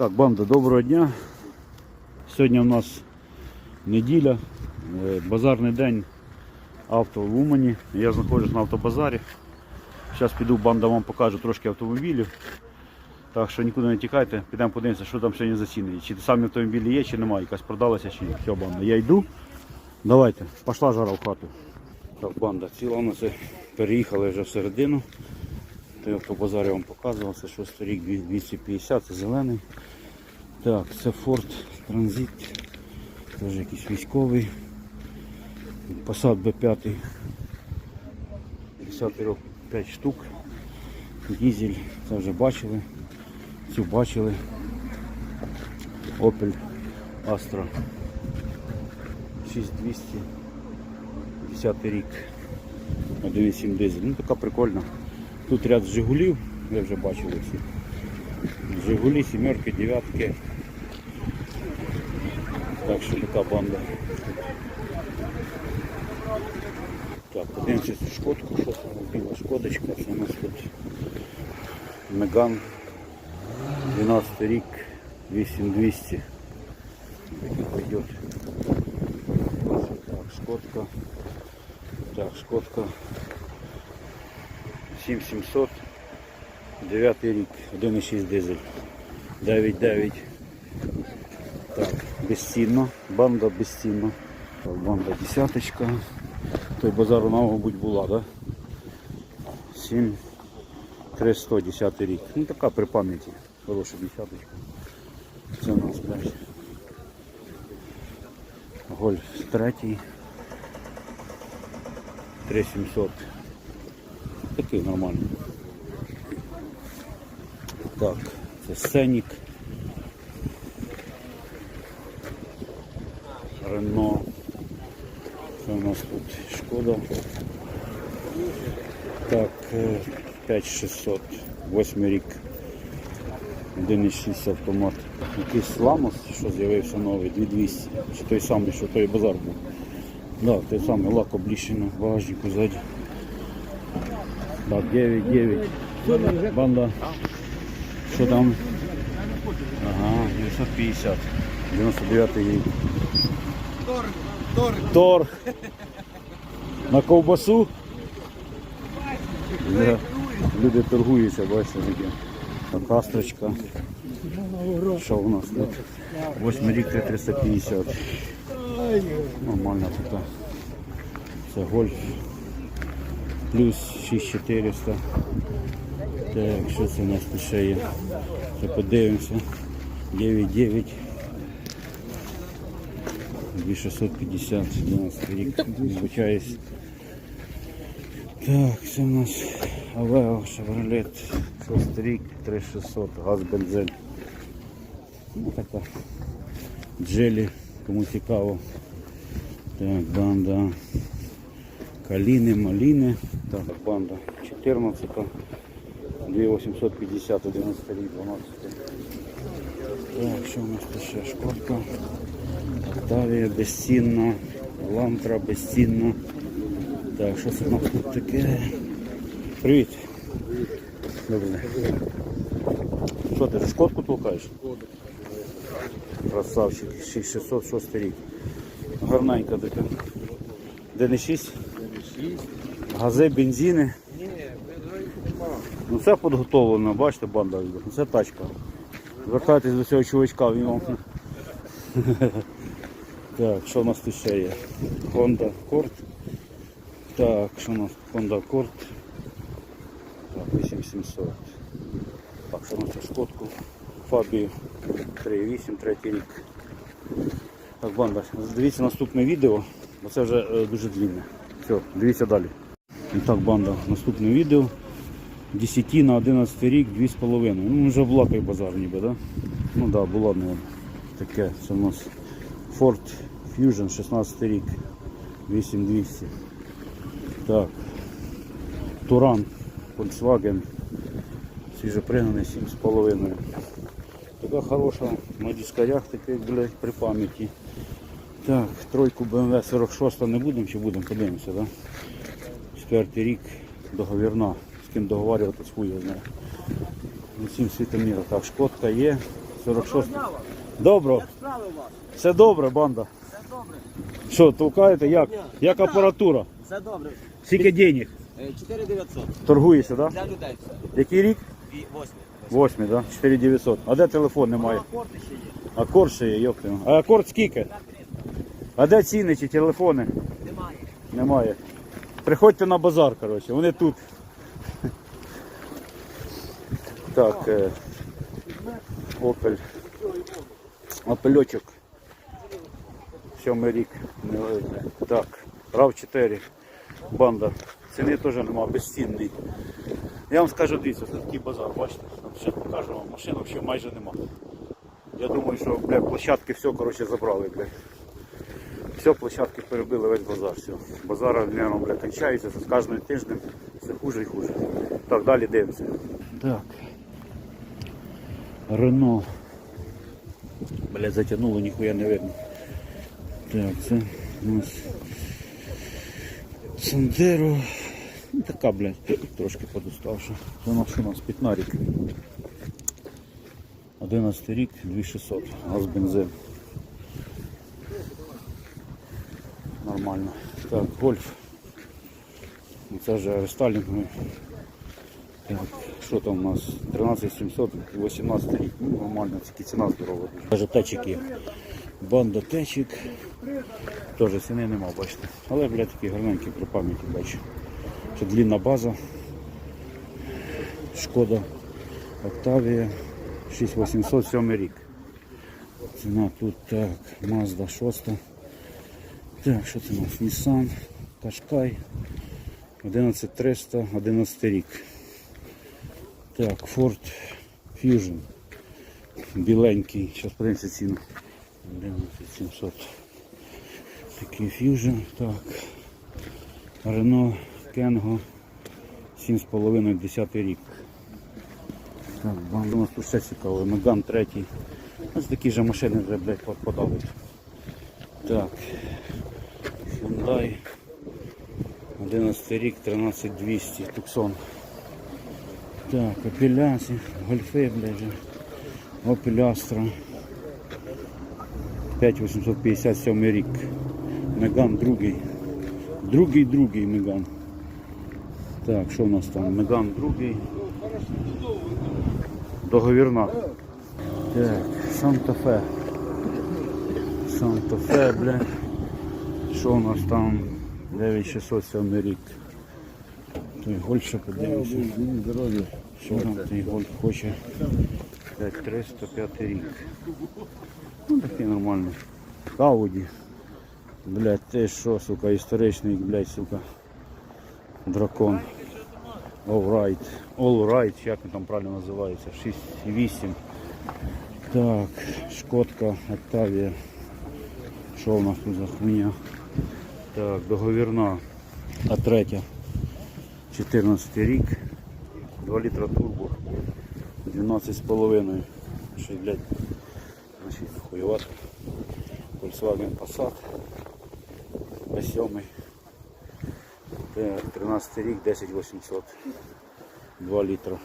Так, банда, доброго дня. Сьогодні у нас неділя, е, базарний день авто в Умані. Я знаходжусь на автобазарі. Зараз піду, банда вам покаже трошки автомобілів. Так що нікуди не тікайте, підемо подивимося, що там сьогодні за ціни. Чи самі автомобілі є, чи немає, якась продалася, чи ні. Все, банда, я йду. Давайте, пішла жара в хату. Так, банда, ціла у нас переїхали вже всередину. Той автобазар я вам показував, це шостий рік 250, це зелений. Так, це Ford Transit, теж якийсь військовий. Passat B5, 50 рок 5 штук. Дізель, це вже бачили. Цю бачили. Opel Astra 6200, 10 рік. 1,7 дизель. Ну така прикольна. Тут ряд Жигулів, ви вже бачили всі. Жигулі, сімерки, дев'ятки. Так що така банда. Так, подивимося цю шкодку, що там біла шкодочка, це у нас тут Меган 12 рік 8200. Такий пойдет. Так, шкодка. Так, шкодка 7700. 9 рік, 1,6 дизель. 9,9. Так, безцінно. Банда безцінно. Так, банда десяточка. Той базар вона, мабуть, була, да? 7 300, 10 рік. Ну така при пам'яті. Хороша десяточка. Це у нас далі. Гольф третій. 3700. Такий нормальний. Так, це сценік. Рено. Це у нас тут шкода. Так, е, 5600, 8 рік. 1,6 автомат. Якийсь ламос, що з'явився новий, 2200. Чи той самий, що той базар був. Да, той самий лак обліщено в багажнику ззаді. Так, 9-9. Банда. Що там? Ага, 950. 99 рік. Торг, торг. Торг. На ковбасу. Да. Люди торгуються, бачите, таке. Так, Що у нас тут? 8 рік 350. Нормальна така. Це гольф. Плюс 6400. Так, що це у нас тут ще є? Ще подивимося. 9,9. 2650, 12 рік, звичаюсь. Так, це у нас Авео, Chevrolet, 6 рік, 3600, газ, бензин. Ну. Джелі, кому цікаво. Так, банда. Каліни, маліни. Так, банда 14, 2850, 11 рік, 12. Так, що у нас ще шкодка? Октавія безцінна, Лантра безцінна. Так, що це нас тут таке? Привіт. Добрий день. Що ти, шкодку толкаєш? Красавчик, 6606 рік. Гарненька така. Де не 6? Гази, бензини. Ні. Ну це підготовлено, бачите, банда. Ну, Це тачка. Звертайтесь до цього чувачка, він вам. Так, що у нас тут ще є? Honda Accord. Так, що у нас Honda Accord. Так, 8700. Так, що у нас тут шкодку? Фабі 3.8, третій рік. Так, банда, дивіться наступне відео, бо це вже е, дуже длинне. Все, дивіться далі. І так, банда, наступне відео. 10 на 11 рік 2,5. Ну, вже була той базар ніби, да? Ну да, була ну, таке. Це у нас Ford Fusion 16 рік 8200. Так. Туран Volkswagen. Свіжопригнаний 7,5. Така хороша на дискарях такий, блядь, при пам'яті. Так, тройку BMW 46 не будемо чи будемо, подивимося, да? Четвертий рік договірна. З ким договарюватись хуй я знаю. Ну, Всім світом міра. Так, шкодка є. 46. Добро. Все добре, банда. Все добре. Що, толкаєте? Як? Як апаратура? Все добре. Скільки денег? 4900. Торгуєшся, так? Да? Для людей все. Який рік? І восьмий. Восьмий, так? Да? 4900. А де телефон немає? Акорди ще є. Акорд ще є, йопти. А акорд скільки? А де ціни чи телефони? Немає. Немає. Приходьте на базар, коротше, вони тут. Так, е, Опель. Опельочок. Сьомий рік. Так, рав 4 Банда. Ціни теж нема, безцінний. Я вам скажу, дивіться, це такий базар, бачите, там ще покажу вам, машин взагалі майже нема. Я думаю, що бля, площадки все коротше, забрали, блядь. Все, площадки перебили весь базар. Все. Базар, бля, кончається з кожним тижнем все хуже і хуже. Так, далі дивимося. Так. Рено. Бля, затягнуло, ніхуя не видно. Так, це у нас Сандеро. Ну, така, блядь, трошки подуставша. Це нас що у нас 11 рік, 2600. Газ бензин. Нормально. Так, гольф. Ну, Це вже рестайлінговий. Так, що там у нас? 13700, 18 рік. Ну, нормально, тільки ціна здорова. Даже течик є. Банда течик. Теж ціни нема, бачите. Але, блядь, такі гарненькі при пам'яті бачу. Це длінна база. Шкода Октавія 6800 7 рік. Ціна тут так, Mazda 6. Так, що це у нас? Nissan, Qashqai 11300, 11 рік. Так, Ford Fusion. Біленький. Зараз подивимося ціну. 11700. Такий Fusion. Так. Renault Kengo 7,5 10 рік. Так, у нас тут все цікаво. Меган 3. Ось такі ж машини вже, блядь, подали. Так. Hyundai 11 рік, 13200 Tucson. Так, Astra, гольфи, блядь. Opel Astra. 5857 рік. Меган другий. Другий, другий Меган. Так, що у нас там? Меган другий. Договірна. Так, Санта-Фе. Санта-Фе, блядь. Що у нас там? 9607 рік. Той гольф ще подивився. Що там той гольф хоче? 5305 рік. Ну такий нормальний. Ауді. Блять, ти що, сука, історичний, блять, сука. Дракон. Allright. Allright, як він там правильно називається? 6,8. Так, Шкодка, Октавія. Що у нас тут за хуйня? Так, договірна. А третя. 14 рік. 2 літра турбо. 12,5. Ще, блядь, значить, хуйовато. Volkswagen Passat. B7. Так, 13 рік, 10800. 2 літра.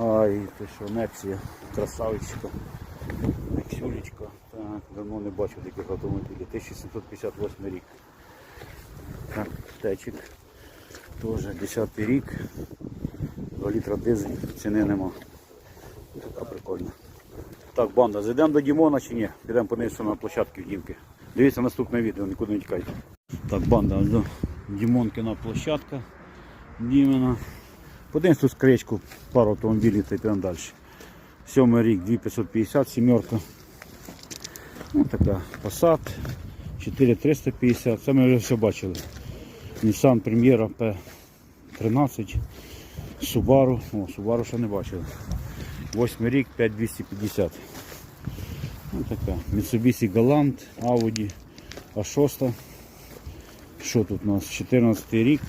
Ай, ти що, Нексія, красавичка. Нексюлечка. Так, давно не бачив таких автомобілів. 1758 рік. Течик. Теж 10 рік. 2 літра дизель, ціни нема. Така прикольна. Так, банда, зайдемо до Дімона чи ні? Підемо подивимося на площадки в Дімки. Дивіться наступне відео, нікуди не тікайте. Так, банда, ось до Дімонкина площадка. Дімена. Подивимося тут скречку, пару автомобілів та йдемо далі. Сьомий рік, 2550, сімерка. Ну така Passat 4350. Це ми вже все бачили. Nissan Primera P13. Subaru. О, Subaru ще не бачили. Восьмий рік, 5250. Ось така. Mitsubishi Galant, Audi A6. Що тут у нас? 14 рік,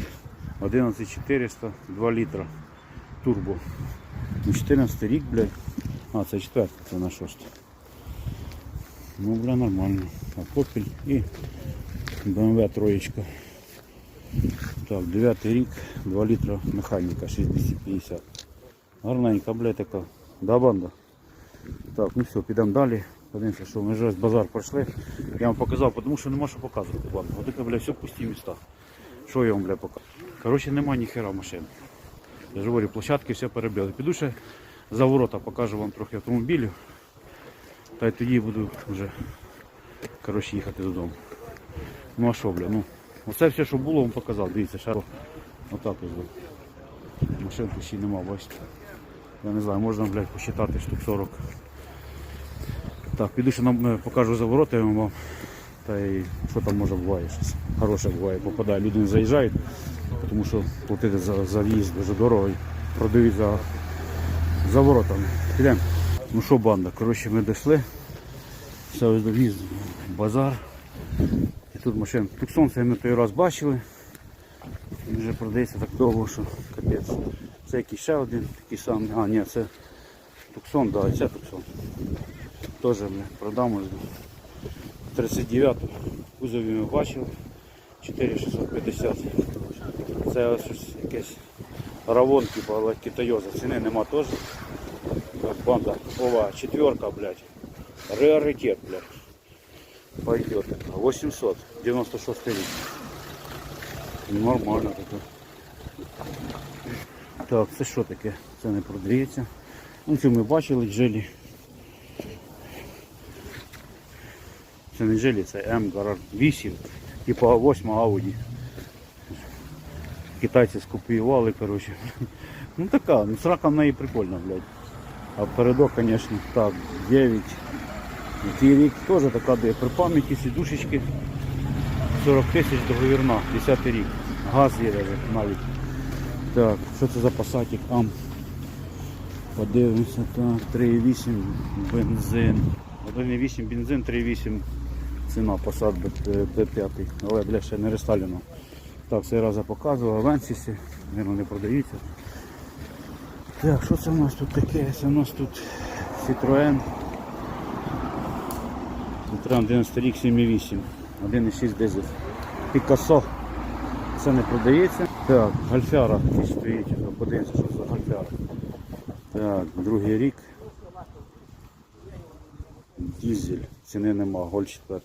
11400, 2 літра. Турбо. Ну 14 рік, блядь. А, це 4, це на 6. Ну, бля, нормально. А Opel і BMW троєчка. Так, 9 рік, 2 літра механіка 6250. Гарненька, бля, така. Да, банда? Так, ну все, підемо далі. Подивимося, що ми вже з базар пройшли. Я вам показав, тому що нема що показувати. Ладно, от таке, бля, все пусті міста. Що я вам, бля, покажу? Коротше, нема ні хера машин. Я ж говорю, площадки все перебили. Піду ще за ворота покажу вам трохи автомобілів. Та й тоді буду вже коротше, їхати додому. Ну а що, бля, ну. Оце все, що було, вам показав. Дивіться, ще отак ось. бля. Машин ще нема, бачите. Я не знаю, можна, блядь, посчитати штук 40. Так, піду ще нам е, покажу за ворота вам. Та й що там може буває щось. Хороше буває, попадає, люди не заїжджають, тому що платити за, за в'їзд дуже дорого продають за, за воротами. Підемо. Ну що, банда, коротше, ми дійшли. Все ось до в'їзду, базар. Тут машин. Туксон це ми той раз бачили. Він вже продається так довго, що капець. Це якийсь ще один такий самий. А, ні, це Туксон, да, це Туксон. Теж ми продам ось. 39 кузові ми бачили. 4650. Це ось якесь равон, типу, але китайоза. Ціни нема теж. Банда. Ова, четверка, блядь. Раритет, блядь. Пойдет. 800. 96 рік. Нормально таке. Так, це що таке? Це не продається. Ну, це ми бачили джилі. Це не джилі, це М Гараж 8, типа 8 Audi. Китайці скопіювали, коротше. Ну така, ну срака в неї прикольна, блядь. А передок, звісно, так, 9. Цей рік теж така де при пам'яті, сідушечки. 40 тисяч договірна, 10 рік. Газ є навіть. Так, що це за пасатик? Ам. Подивимося, так, 3,8 бензин. 1,8 бензин, 3,8 ціна посад Т5. Але бля, ще не рестайлено. Так, цей раз показував, Венсісі, вони не продаються. Так, що це у нас тут таке? Це у нас тут Citroen. Citroen 11 рік 7,8. 1,6 дизель. Пікасо. Це не продається. Так, гальфяра стоїть. Подивимося, що це гальфяра. Так, другий рік. Дізель. Ціни нема, голь 4.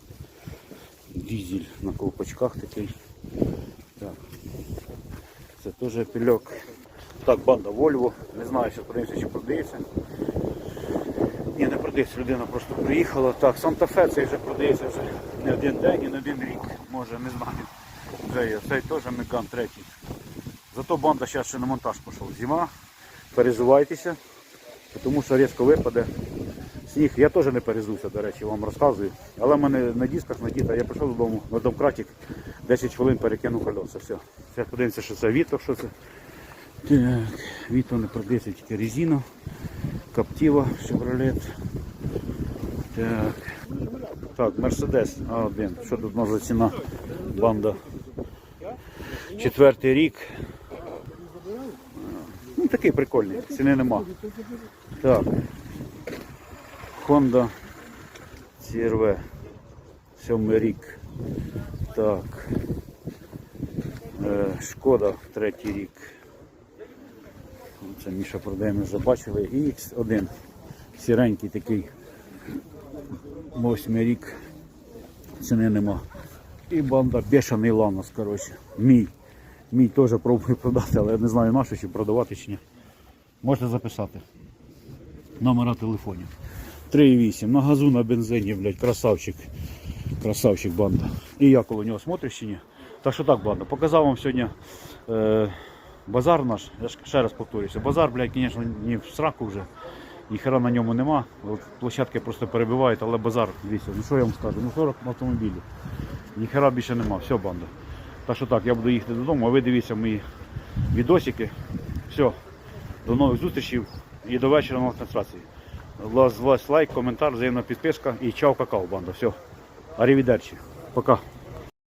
Дізель на ковпачках такий. Так. Це теж пільок. Так, банда Volvo. Не знаю, що подивимося, чи продається. Продається, людина просто приїхала. Так, Санта-Фе цей вже продається вже не один день і не один рік. Може, не знаю. Вже є. Цей теж Меган третій. Зато банда зараз ще на монтаж пішов. Зима. Перезувайтеся, тому що різко випаде. Сніг, я теж не перезувся, до речі, вам розказую. Але в мене на дисках надіта, я прийшов додому на домкратик, 10 хвилин перекинув колеса. Все. Зараз подивимося, що це Віто, що це. Так, Віто не продається, тільки резина. Каптіва, Chevrolet. Так. Так, Мерседес А1. Що тут може ціна? Банда. Четвертий рік. Ну, такий прикольний, ціни нема. Так. Honda CRV. Сьомий рік. Так. Е, Шкода третій рік. Це Міша продає, ми вже бачили. І X1. Сіренький такий. Восьмий рік. Ціни нема. І банда бешений ланос, коротше. Мій. Мій теж пробую продати, але я не знаю нашу, чи продавати чи ні. Можете записати. Номера телефонів. 3,8. На газу на бензині, блядь, красавчик. Красавчик банда. І я коло нього смотриш чи ні. Так що так, банда. Показав вам сьогодні е, базар наш. Я ще раз повторюся. Базар, блядь, звісно, не в сраку вже. Ніхера на ньому нема. Площадки просто перебивають, але базар, дивіться, ну що я вам скажу, ну 40 автомобілів. Ніхера більше нема, все, банда. Так що так, я буду їхати додому, а ви дивіться мої відосики. Все, до нових зустрічей і до вечора на трансляції. З вас лайк, коментар, взаємна підписка і чао какао, банда. Все. Арівідерчі. Пока.